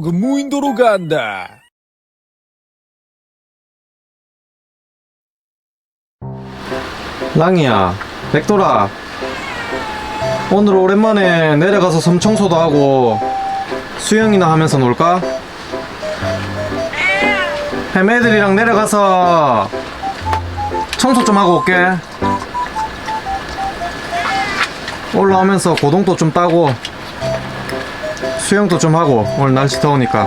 그 무인도로 간다. 랑이야, 백돌아. 오늘 오랜만에 내려가서 섬 청소도 하고 수영이나 하면서 놀까? 해매들이랑 내려가서 청소 좀 하고 올게. 올라오면서 고동도 좀 따고 수영도 좀 하고 오늘 날씨 더우니까.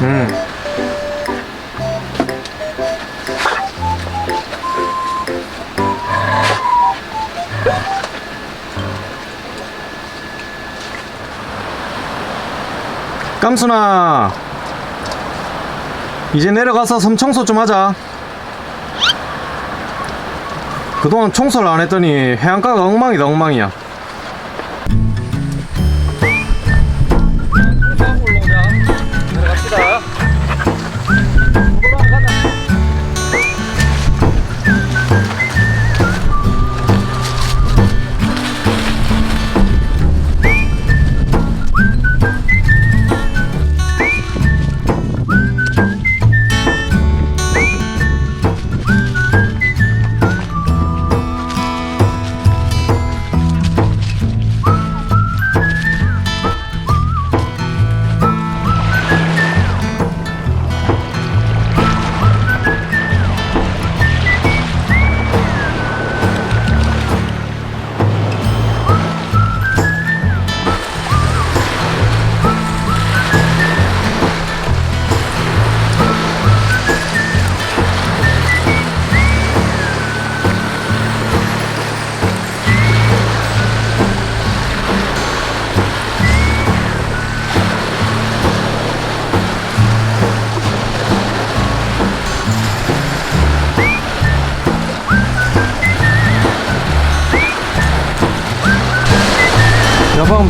음. 깜순아 이제 내려가서 섬 청소 좀 하자 그동안 청소를 안 했더니 해안가가 엉망이다 엉망이야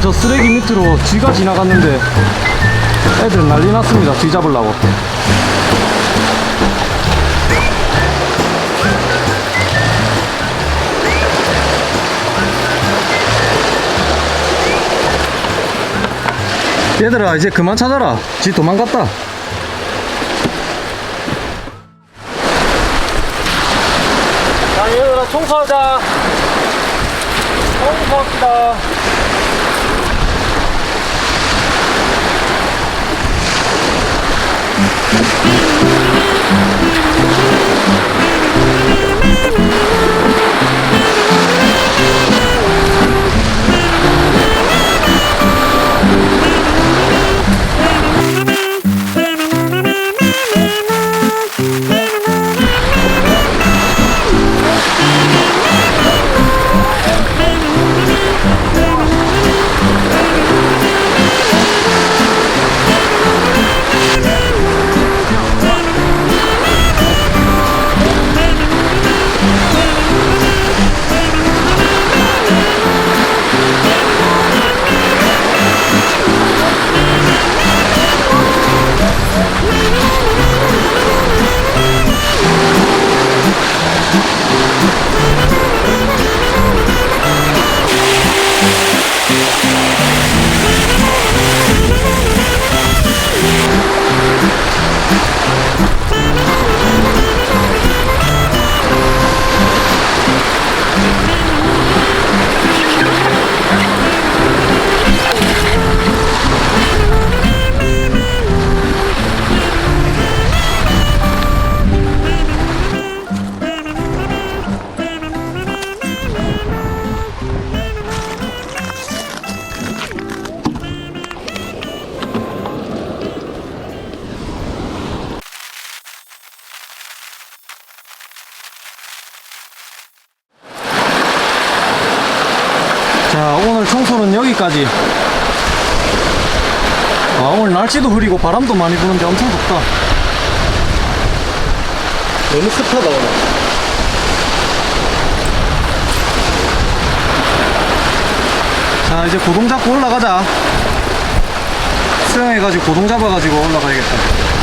저 쓰레기 밑으로 쥐가 지나갔는데 애들 난리 났습니다. 쥐 잡으려고. 얘들아 이제 그만 찾아라. 쥐 도망갔다. 자 얘들아 청소하자. 청소합시다 자 여기까지. 아 오늘 날씨도 흐리고 바람도 많이 부는데 엄청 덥다. 너무 습하다 오늘. 자 이제 고동 잡고 올라가자. 수영해가지고 고동 잡아가지고 올라가야겠다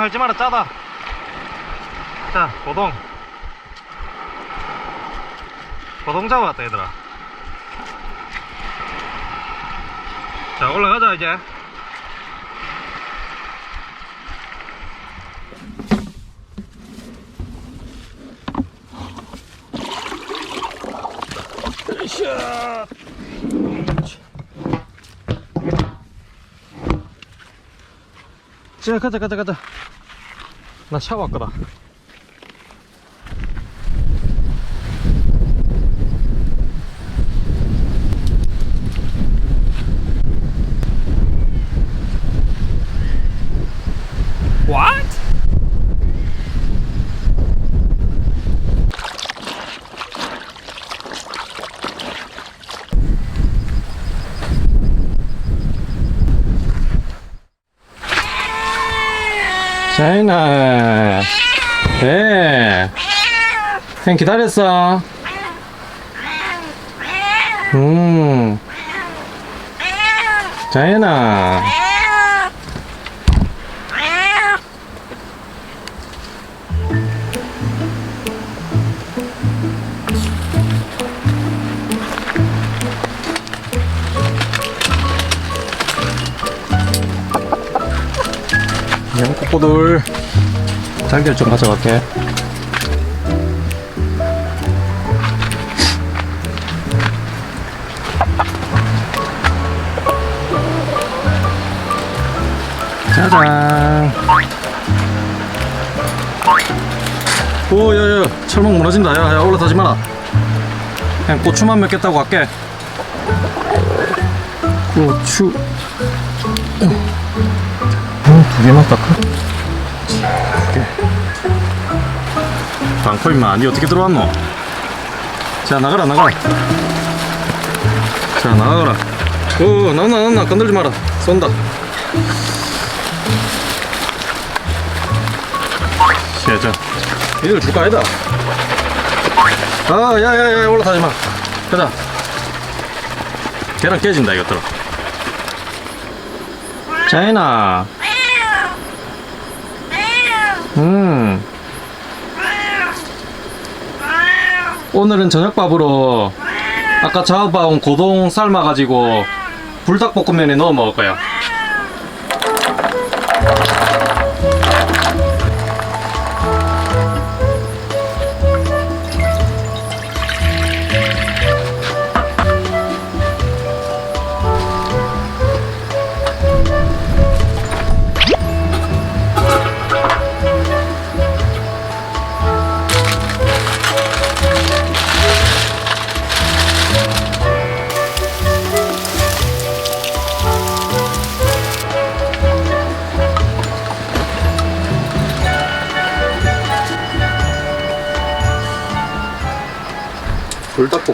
할지 마라, 짜다. 자, 고동. 고동 잡아왔다, 얘들아. 자, 올라가자, 이제. 샷. 자, 가자, 가자, 가자. 나 샤워 왔거다. What? 자이나. 네. 형 기다렸어. 음. 자이나. 양꼬꼬들 달걀 좀 가져갈게 짜잔 오 야 야 철망 무너진다 야 야 올라타지 마라 그냥 고추만 따고 갈게 고추 어, 두 개만 닦아? 방코 임마, 니 어떻게 들어왔노? 자, 나가라, 나가라. 자, 나가라. 어, 나나, 나나, 건들지 마라. 쏜다. 자, 자. 이걸 줄까, 아니다. 아, 야, 야, 야, 올라타지 마. 가자. 계란 깨진다, 이것들아. 자이나. 음. 오늘은 저녁밥으로 아까 잡아온 고동 삶아가지고 불닭볶음면에 넣어 먹을 거야.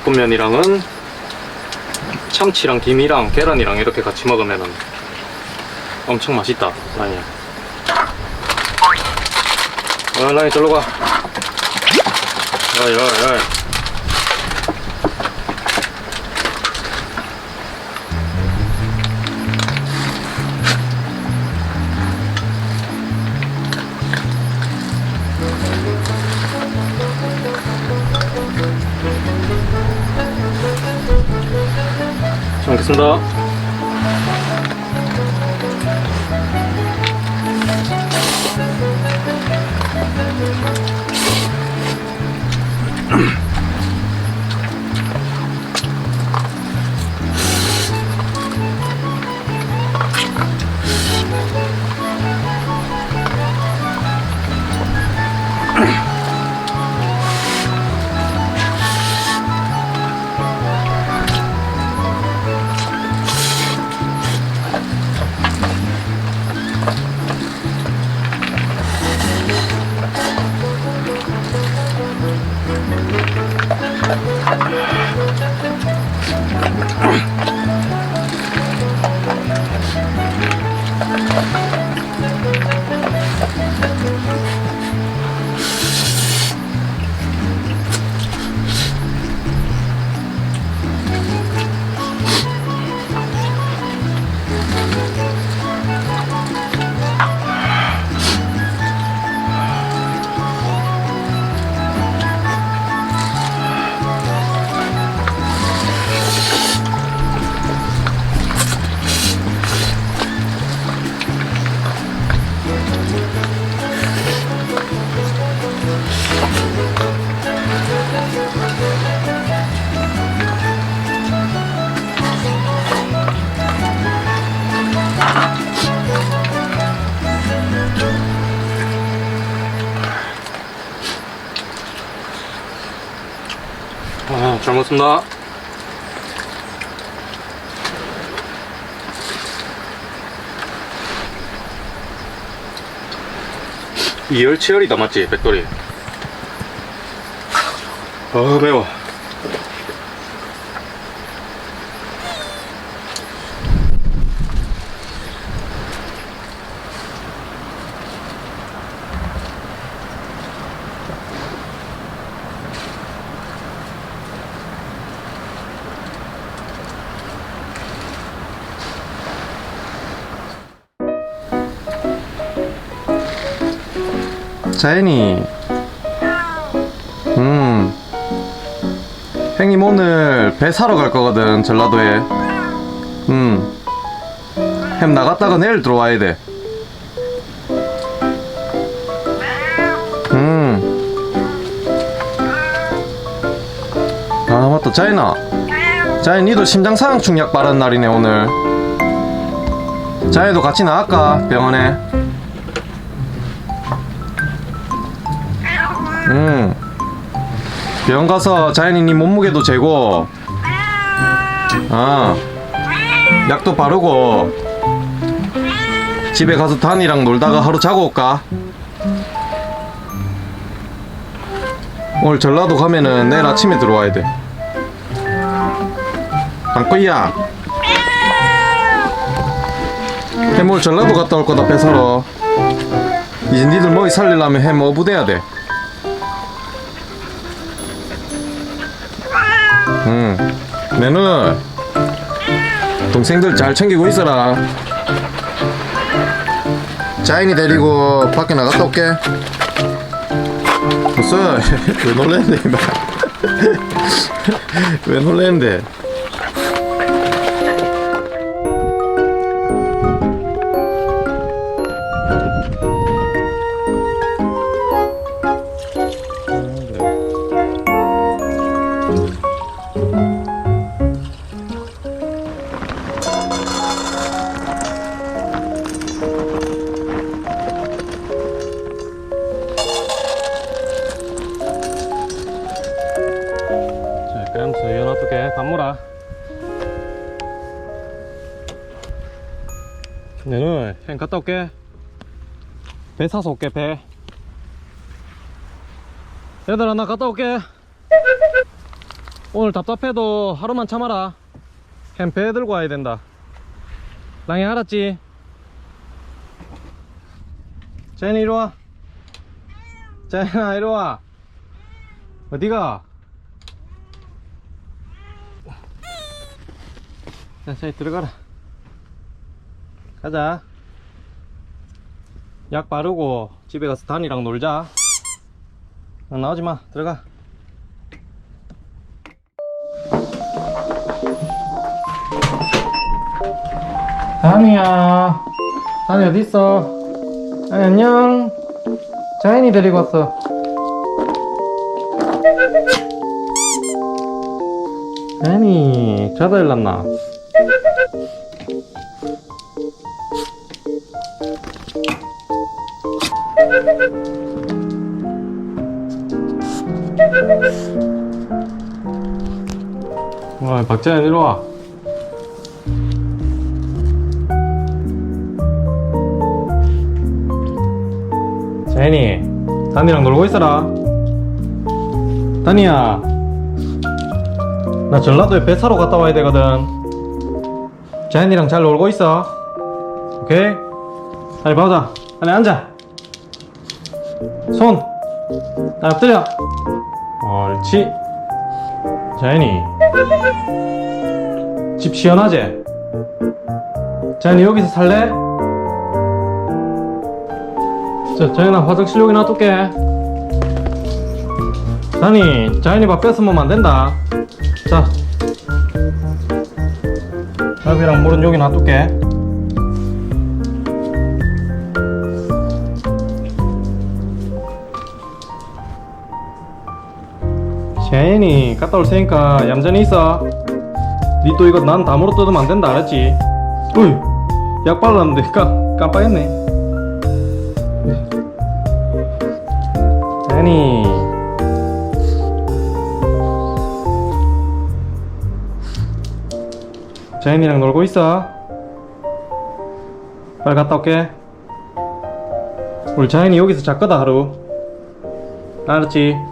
볶음면이랑은 참치랑 김이랑 계란이랑 이렇게 같이 먹으면 엄청 맛있다 라인이야 어 라인 절로 가. 라 감사합니다. 잘 먹습니다. 이열치열이다 맞지 백돌이? 아 매워. 자연이. 음. 형님 오늘 배 사러 갈 거거든 전라도에. 음햄 나갔다가 내일 들어와야 돼. 음. 아 맞다. 자연아. 자연 니도 심장상충 약 바른 날이네 오늘. 자연도 같이 나갈까 병원에 응. 병원 가서 자연이 니 몸무게도 재고, 아, 약도 바르고, 집에 가서 단이랑 놀다가 하루 자고 올까? 오늘 전라도 가면은 내일 아침에 들어와야 돼. 땅거이야. 해물 전라도 갔다 올 거다 배 사러. 이제 니들 먹이 살리려면 해뭐 어부대야 돼. 응. 내는 동생들 잘 챙기고 있어라. 자인이 데리고 밖에 나갔다 올게. 무슨 왜 놀랬는데. 왜 놀랬는데? 배 사서 올게 배. 얘들아 나 갔다 올게. 오늘 답답해도 하루만 참아라. 햄 배 들고 와야 된다. 랑이 알았지? 제니 이리 와. 제나 이리 와. 어디가? 자, 저기 들어가라. 가자. 약 바르고 집에 가서 단이랑 놀자. 어, 나오지 마. 들어가. 단이야. 단이 어디 있어? 아니, 안녕. 자연이 데리고 왔어. 아니, 자다 일났나? 와, 박자연 이리 와. 자연이, 단이랑 놀고 있어라. 단이야, 나 전라도에 배 사러 갔다 와야 되거든. 자연이랑 잘 놀고 있어. 오케이? 빨리 봐보자. 빨리 앉아. 손. 나 엎드려. 옳지. 자연이. 집 시원하지? 자연이 여기서 살래? 자, 자연아 화장실 여기 놔둘게. 자니, 자연이 밥 뺏으면 안 된다. 자. 밥이랑 물은 여기 놔둘게. 재인이 갔다 올 테니까 얌전히 있어. 니 또 이거 난 담으로 뜯으면 안 된다 알았지? 어이 약 발랐는데 깜, 깜빡했네. 네. 재인이 재인이랑 놀고 있어. 빨리 갔다 올게. 우리 자연이 여기서 잘 거다 하루. 알았지?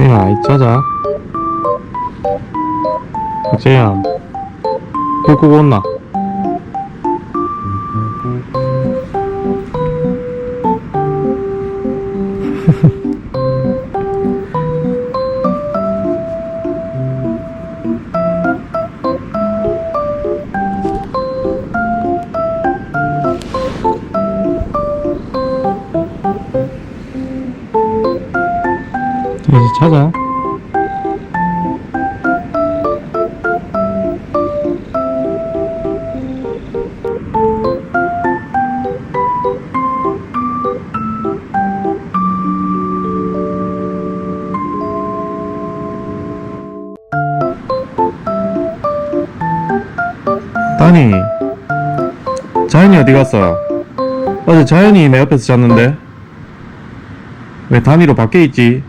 야, 이짜자. 재야, 꾹꾹 그, 온나. 자연이 어디 갔어? 어제 자연이 내 옆에서 잤는데 왜 단위로 밖에 있지?